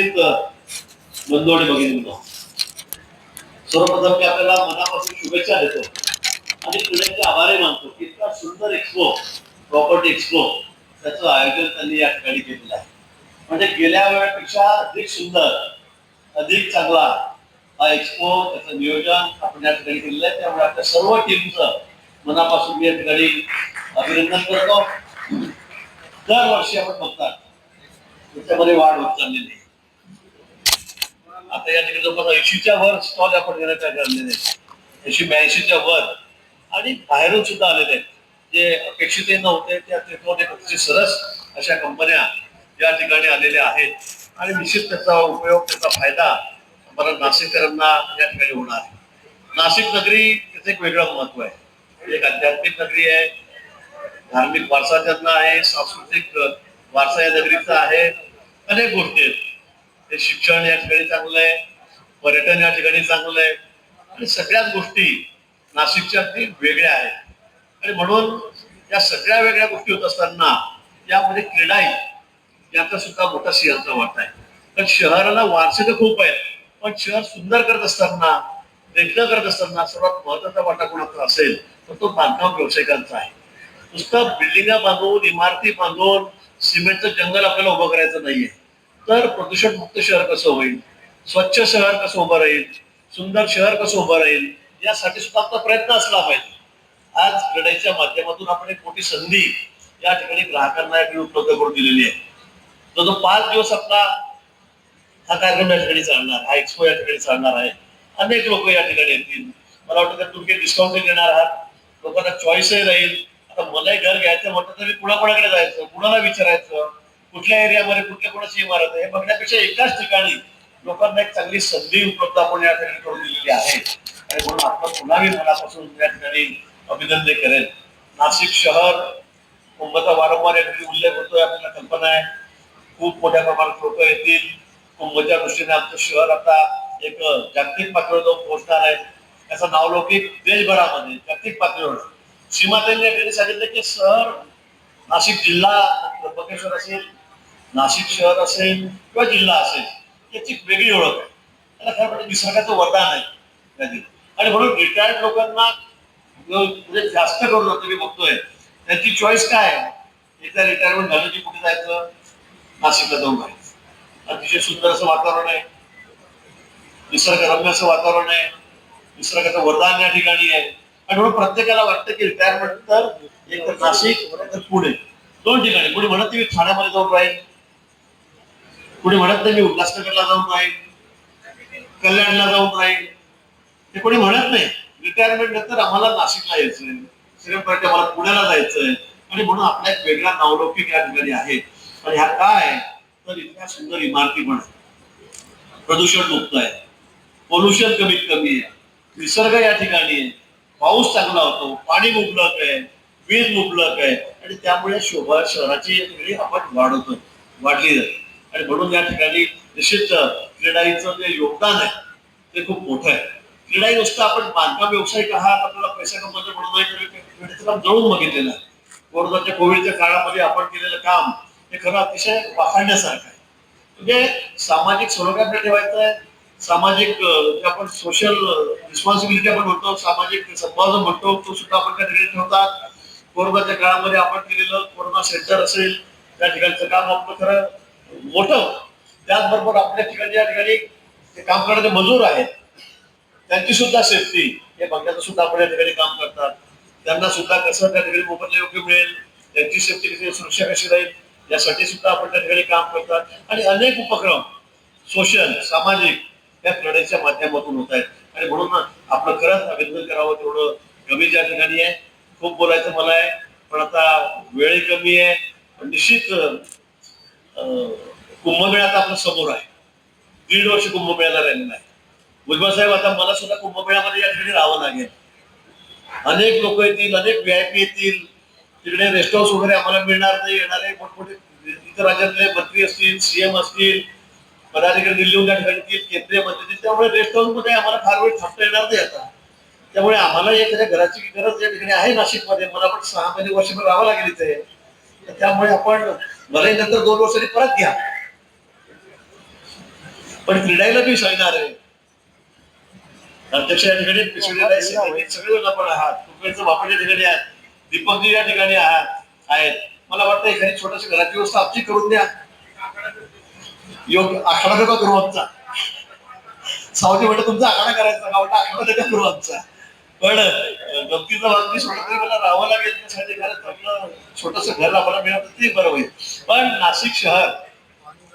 व्यवस्थित बंधू आणि सर्वप्रथम मी आपल्याला मनापासून शुभेच्छा देतो आणि पुण्याचे आभारही मानतो की इतका सुंदर एक्सपो प्रॉपर्टी एक्सपो त्याचं आयोजन त्यांनी या ठिकाणी केलेलं आहे. म्हणजे गेल्या वेळेपेक्षा अधिक सुंदर अधिक चांगला हा एक्सपो त्याचं नियोजन आपण या ठिकाणी केलेलं आहे. त्यामुळे आपल्या सर्व टीमचं मनापासून मी या ठिकाणी अभिनंदन करतो. दरवर्षी आपण बघतात. त्याच्यामध्ये वाढ होत चाललेली आहे. आता या ठिकाणी जवळपास ऐंशीच्या वर स्टॉल आपण घेण्याच्या ठरलेले आहेत ऐंशी ब्याऐंशीच्या वर. आणि बाहेरून सुद्धा आलेले आहेत. जे अपेक्षितही नव्हते त्या क्षेत्रामध्ये अतिशय सरस अशा कंपन्या या ठिकाणी आलेल्या आहेत. आणि निश्चित त्याचा उपयोग त्याचा फायदा मला नाशिककरांना या ठिकाणी होणार. आहे नाशिक नगरी त्याचं एक वेगळं महत्त्व आहे. एक आध्यात्मिक नगरी आहे धार्मिक वारसा त्यांना आहे सांस्कृतिक वारसा या नगरीचा आहे. अनेक गोष्टी आहेत. ते शिक्षण या ठिकाणी चांगलं आहे पर्यटन या ठिकाणी चांगलं आहे. आणि सगळ्याच गोष्टी नाशिकच्या अगदी वेगळ्या आहेत. आणि म्हणून या सगळ्या वेगळ्या गोष्टी होत असताना यामध्ये क्रीडाही याचा सुद्धा मोठा सिंहाचा वाटा आहे. कारण शहराला वारसे तर खूप आहेत पण शहर सुंदर करत असताना देखणं करत असताना सर्वात महत्त्वाचा वाटा कोणाचा असेल तर तो बांधकाम व्यावसायिकांचा आहे. नुसतं बिल्डिंगा बांधून इमारती बांधून सिमेंटचं जंगल आपल्याला उभं करायचं नाहीये. तर प्रदूषण मुक्त शहर कसं होईल? स्वच्छ शहर कसं उभं राहील? सुंदर शहर कसं उभं राहील? यासाठी सुद्धा आपला प्रयत्न असला पाहिजे. आज लढाईच्या माध्यमातून आपण एक मोठी संधी या ठिकाणी ग्राहकांना उपलब्ध करून दिलेली आहे. तो जो पाच दिवस आपला हा कार्यक्रम या ठिकाणी चालणार हा एक्सपो या ठिकाणी चालणार आहे. अनेक लोक या ठिकाणी येतील. मला वाटतं की तुम्ही डिस्काउंट देणार आहात. लोकांना चॉईसही राहील. आता मलाही घर घ्यायचं म्हटलं तरी कुणाकुणाकडे जायचं? कुणाला विचारायचं? कुठल्या एरियामध्ये कुठल्या कोणाची इमारत आहे हे बघण्यापेक्षा एकाच ठिकाणी लोकांना एक चांगली संधी उपलब्ध आपण या ठिकाणी करून दिलेली आहे. आणि म्हणून आपण पुन्हा मी मनापासून या ठिकाणी अभिनंदन करेल. नाशिक शहर कुंभचा वारंवार या ठिकाणी उल्लेख होतोय आपल्याला कल्पना आहे. खूप मोठ्या प्रमाणात लोक येतील. कुंभच्या दृष्टीने आमचं शहर आता एक जागतिक पातळीवर जाऊन पोहोचणार आहे. त्याचं नावलौकिक देशभरामध्ये जागतिक पातळीवर. सीमाताईंनी या ठिकाणी सांगितलं की शहर नाशिक जिल्हा त्र्यंबकेश्वर असेल नाशिक शहर असेल किंवा जिल्हा असेल याची वेगळी ओळख आहे. त्याला खरं म्हणजे निसर्गाचं वरदान आहे आणि म्हणून रिटायर्ड लोकांना म्हणजे जास्त करून आता मी बघतोय त्यांची चॉईस काय आहे? एकदा रिटायरमेंट झालं की कुठे जायचं? नाशिकला जाऊन राहायचं. अतिशय सुंदर असं वातावरण आहे. निसर्गरम्य असं वातावरण आहे. निसर्गाचं वरदान या ठिकाणी आहे. आणि म्हणून प्रत्येकाला वाटतं की रिटायरमेंट तर एक तर नाशिक तर पुणे. दोन ठिकाणी. कोणी म्हणत मी ठाण्यामध्ये जाऊन राहील कोणी म्हणत नाही मी उल्हासनगरला जाऊन राहील कल्याणला जाऊन राहील हे कोणी म्हणत नाही. रिटायरमेंट नंतर आम्हाला नाशिकला यायचंय. श्रीमंत आम्हाला पुण्याला जायचंय. आणि म्हणून आपला एक वेगळा नावलौकिक या ठिकाणी आहे. पण ह्या काय? तर इतक्या सुंदर इमारती पण प्रदूषण मुक्त आहे. पोल्युशन कमीत कमी आहे. निसर्ग या ठिकाणी आहे. पाऊस चांगला होतो. पाणी मुबलक आहे. वीज मुबलक आहे. आणि त्यामुळे शोभा शहराची वेळी आपण वाढवतो वाढली जाते. आणि म्हणून या ठिकाणी निश्चित क्रीडाईचं जे योगदान आहे ते खूप मोठं आहे. क्रीडाई नुसतं आपण बांधकाम व्यावसायिक आहात आपल्याला पैसा कमवायचं म्हणून क्रीडेचं काम जळून बघितलेलं आहे. कोरोनाच्या कोविडच्या काळामध्ये आपण केलेलं काम हे खरं अतिशय वाखाणण्यासारखं आहे. म्हणजे सामाजिक सरोग्यात ठेवायचं आहे. सामाजिक जे आपण सोशल रिस्पॉन्सिबिलिटी आपण म्हणतो सामाजिक संवाद म्हणतो तो सुद्धा आपण त्या ठिकाणी ठेवतात. कोरोनाच्या काळामध्ये आपण केलेलं कोरोना सेंटर असेल त्या ठिकाणचं काम आपलं खरं मोठं. त्याचबरोबर आपल्या ठिकाणी या ठिकाणी ते काम करणारे मजूर आहेत त्यांची सुद्धा सेफ्टी हे बघण्याचं सुद्धा आपण या ठिकाणी काम करतात. त्यांना सुद्धा कसं त्या ठिकाणी मोबदला योग्य मिळेल त्यांची सेफ्टी कशी सुरक्षा कशी राहील यासाठी सुद्धा आपण त्या ठिकाणी काम करतात. आणि अनेक उपक्रम सोशल सामाजिक या लढाईच्या माध्यमातून होत आहेत. आणि म्हणून आपलं खरंच अभिनंदन करावं तेवढं. कमी ज्या ठिकाणी आहे खूप बोलायचं मला आहे पण आता वेळही कमी आहे. पण निश्चित कुंभमेळा आता आपल्यासमोर आहे. दीड वर्ष कुंभमेळ्याला राहिलेला आहे भुजबळ साहेब आता मला सुद्धा कुंभमेळ्यामध्ये या ठिकाणी राहावं लागेल. अनेक लोक येतील अनेक व्ही आय पी येतील. तिकडे रेस्ट हाऊस वगैरे आम्हाला मिळणार नाही येणारे मोठमोठे इतर राज्यातले मंत्री असतील सीएम असतील पदाधिकारी दिल्लीहून त्या ठिकाणी केंद्रीय मंत्री त्यामुळे रेस्ट हाऊसमध्ये आम्हाला फार वेळ थांबता येणार नाही आता. त्यामुळे आम्हाला एखाद्या घराची गरज या ठिकाणी आहे नाशिकमध्ये. मला पण सहा महिने वर्षभर राहावं लागेल इथे. त्यामुळे आपण भले नंतर दोन वर्षांनी परत घ्या. पण क्रीडायला बी सांगणार आहे. अध्यक्ष या ठिकाणी पिसवलेला आहे सगळे सगळेजण आपण आहात. बापट या ठिकाणी आहेत. दीपकजी या ठिकाणी आहात आहेत. मला वाटतं एखादी छोटीशी घराची व्यवस्था आमची करून द्या. योग्य आखाडा नका करू आमचा. सावजी म्हणलं तुमचा आखाडा करायचा का वाटतं आखाडा नका करू आमचा. पण गमतीचा भाग मी सोडत मला राहावं लागेल. त्यासाठी एखादं चांगलं छोटस घर आम्हाला मिळालं तर ते बरं होईल. पण नाशिक शहर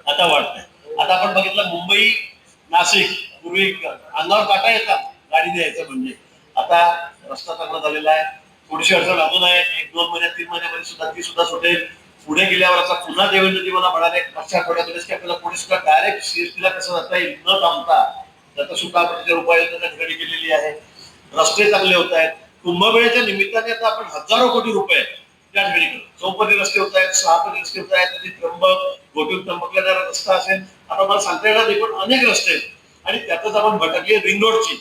आता वाटतंय आता आपण बघितलं मुंबई नाशिक पूर्वी अंगावर काटा येतात गाडी द्यायचं म्हणजे. आता रस्ता चांगला झालेला आहे थोडीशी अडचण अजून आहे. एक दोन महिन्यात तीन महिन्यामध्ये सुद्धा ती सुद्धा सुटेल. पुढे गेल्यावर आता पुन्हा देवेंद्रजी मला म्हणाले मागच्या आठवड्यामध्येच की आपल्याला पुढे सुद्धा डायरेक्ट सीएसटीला कसं जाता येईल? न थांबता. त्याचा सुद्धा आपण त्याच्यावर उपाययोजना ठिकाणी केलेली आहे. रस्ते चांगले होत आहेत. कुंभमेळ्याच्या निमित्ताने आता आपण हजारो कोटी रुपये त्या ठिकाणी चौपदी रस्ते होत आहेत सहापदी रस्ते होत आहेत त्याची त्र्यंबक गोटून त्र्यंबकला रस्ता असेल. आता मला सांगता येणार नाही पण अनेक रस्ते आहेत. आणि त्यातच आपण भटकली रिंग रोडची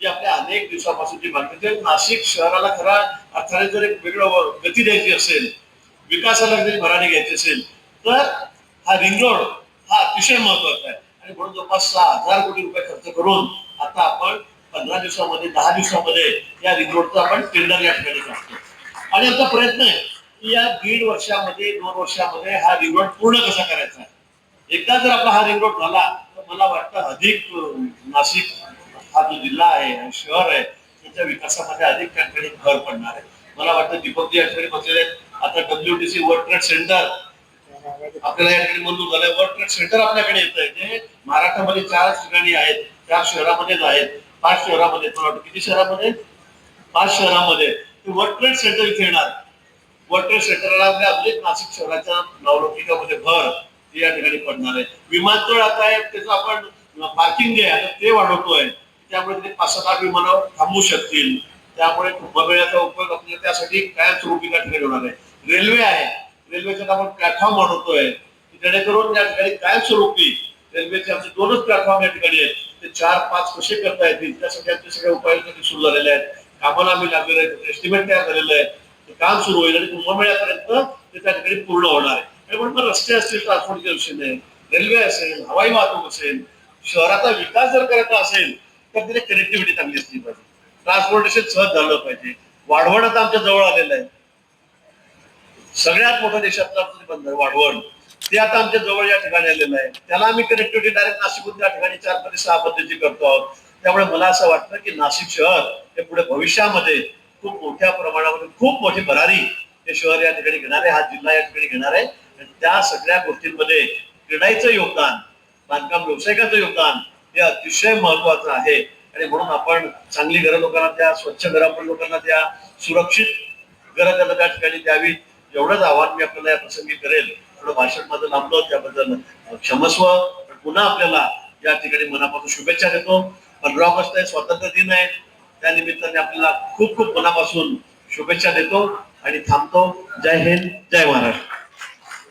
जी आपल्या अनेक दिवसापासूनची मागणी आहे. नाशिक शहराला खरा अर्थाने जर एक वेगळं गती द्यायची असेल विकासाला जरी भराने घ्यायची असेल तर हा रिंग रोड हा अतिशय महत्त्वाचा आहे. आणि म्हणून जवळपास सहा हजार कोटी रुपये खर्च करून आता आपण पंधरा दिवसामध्ये दहा दिवसामध्ये या रिंग रोडचं आपण टेंडर या ठिकाणी करतो. आणि आमचा प्रयत्न आहे की या दीड वर्षामध्ये दोन वर्षामध्ये हा रिंग रोड पूर्ण कसा करायचा एकदा जर आपला हा रिंग रोड झाला तर मला वाटतं अधिक नाशिक हा जो जिल्हा आहे आणि शहर आहे त्याच्या विकासामध्ये अधिक त्या ठिकाणी भर पडणार आहे. मला वाटतं दीपकजी या ठिकाणी बसलेले आहेत. आता डब्ल्यूटीसी वर्ल्ड ट्रेड सेंटर आपल्याला या ठिकाणी मंजूर झालंय. वर्ल्ड ट्रेड सेंटर आपल्याकडे येत आहे जे महाराष्ट्रामध्ये चार ठिकाणी आहेत चार शहरामध्येच आहेत. पाच शहरामध्ये मला वाटतं किती शहरामध्ये? पाच शहरामध्ये. ते वर्ल्ड ट्रेड सेंटर इथे येणार. वर्ल्ड ट्रेड सेंटरला आपले नाशिक शहराच्या नवलौकिकामध्ये भर ते या ठिकाणी पडणार आहे. विमानतळ आता आहे त्याचं आपण पार्किंग जे आहे ते वाढवतोय. त्यामुळे ते पाच सात आठ विमानं थांबू शकतील. त्यामुळे कुंभमेळ्याचा उपयोग आपल्याला त्यासाठी कायमस्वरूपी त्या ठिकाणी होणार आहे. रेल्वे आहे. रेल्वेचा आपण प्लॅटफॉर्म वाढवतोय. जेणेकरून या ठिकाणी कायमस्वरूपी रेल्वेचे आमचे दोनच प्लॅटफॉर्म या ठिकाणी आहेत. ते चार पाच कसे करता येतील त्यासाठी आमच्या सगळ्या उपाययोजना सुरू झालेल्या आहेत. कामाला आम्ही लागलेले आहेत एस्टिमेट तयार झालेलं आहे ते काम सुरू होईल आणि कुंभमेळ्यापर्यंत ते त्या ठिकाणी पूर्ण होणार आहे. आणि म्हणून मग रस्ते असतील ट्रान्सपोर्टच्या विषय रेल्वे असेल हवाई वाहतूक असेल शहराचा विकास जर करायचा असेल तर तिथे कनेक्टिव्हिटी चांगली असली पाहिजे. ट्रान्सपोर्टेशन सहज झालं पाहिजे. वाढवण आता आमच्या जवळ आलेलं आहे. सगळ्यात मोठं देशातलं बंदर वाढवण. ते आता आमच्या जवळ या ठिकाणी आलेलं आहे. त्याला आम्ही कनेक्टिव्हिटी डायरेक्ट नाशिकहून त्या ठिकाणी चारमध्ये सहा पद्धती करतो आहोत. त्यामुळे मला असं वाटतं की नाशिक शहर हे पुढे भविष्यामध्ये खूप मोठ्या प्रमाणामध्ये खूप मोठी भरारी हे शहर या ठिकाणी घेणार आहे. हा जिल्हा या ठिकाणी घेणार आहे. आणि त्या सगळ्या गोष्टींमध्ये क्रीडाईचं योगदान बांधकाम व्यावसायिकाचं योगदान हे अतिशय महत्वाचं आहे. आणि म्हणून आपण चांगली घरं लोकांना द्या स्वच्छ घरं आपण लोकांना द्या सुरक्षित घरं त्यांना त्या ठिकाणी द्यावी एवढंच आव्हान मी आपल्याला या प्रसंगी करेल. थोडं भाषण माझं लांबलो त्याबद्दल क्षमस्व. पुन्हा आपल्याला या ठिकाणी मनापासून शुभेच्छा देतो. पंधरा ऑगस्ट आहे स्वातंत्र्य दिन आहे. त्या निमित्ताने आपल्याला खूप खूप मनापासून शुभेच्छा देतो आणि थांबतो. जय हिंद जय महाराष्ट्र.